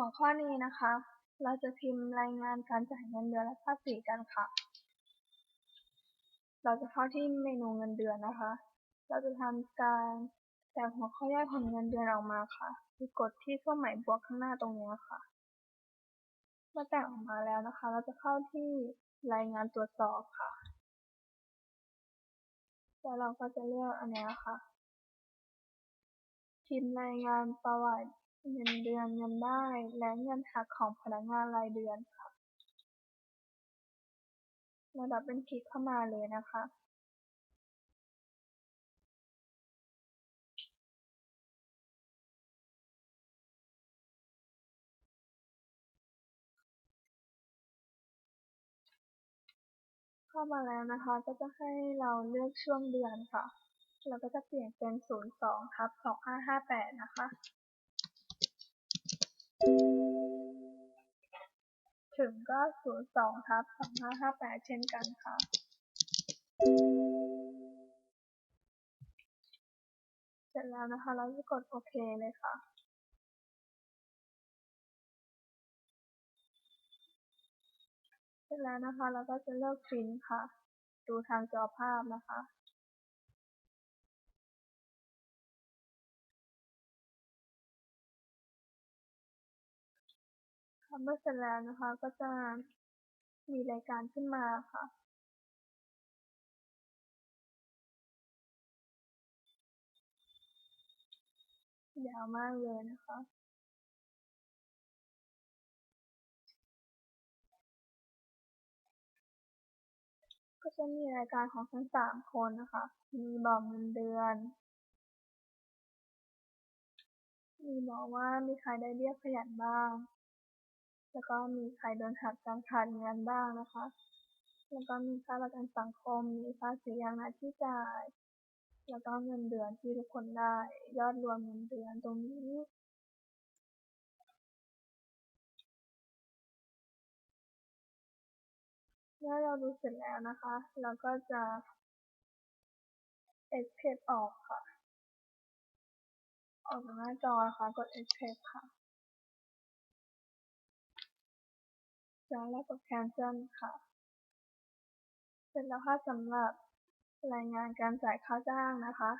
หัวข้อนี้นะคะ เราจะพิมพ์รายงานการจ่ายเงินเดือนและภาษีกันค่ะ เราจะเข้าที่เมนูเงินเดือนนะคะ เราจะทำการแตกหัวข้อย่อยของเงินเดือนออกมาค่ะคือกดที่เครื่องหมายบวกข้างหน้าตรงนี้ค่ะ เมื่อแตกออกมาแล้วนะคะ เราจะเข้าที่รายงานตรวจสอบค่ะ แล้วเราก็จะเลือกอันนี้ค่ะพิมพ์รายงานประวัติ เงินเดือน เงินได้ และเงินหักของพนักงานรายเดือนค่ะเราดับเบิลคลิกเข้ามาเลยนะคะเข้ามาแล้วนะคะ ก็จะให้เราเลือกช่วงเดือนค่ะ เราก็จะเปลี่ยนเป็น 02ทับ2558 นะคะ ถึงก็02ทับ2558เช่นกันค่ะ เสร็จแล้วนะคะ เราจะกดโอเคเลยค่ะเสร็จแล้วนะคะ เราก็จะเลือกพิมพ์ค่ะ ดูทางจอภาพนะคะ เมื่อเสร็จแล้วนะคะ ก็จะมีรายการขึ้นมาค่ะ ยาวมากเลยนะคะ ก็จะมีรายการของทั้งสามคนนะคะ มีบอกเงินเดือน มีบอกว่ามีใครได้เบี้ยขยันบ้าง แล้วก็มีใครโดนหักการขาดงานบ้างนะคะ แล้วก็มีค่าประกันสังคม มีภาษีอย่างหน้าที่จ่าย แล้วก็เงินเดือนที่ทุกคนได้ ยอดรวมเงินเดือนตรงนี้เมื่อเราดูเสร็จแล้วนะคะ เราก็จะ escape ออกค่ะ ออกจากหน้าจอนะคะ กด escape ค่ะ แล้วเรากด cancel ค่ะ เสร็จแล้วค่ะสำหรับรายงานการจ่ายค่าจ้างนะคะ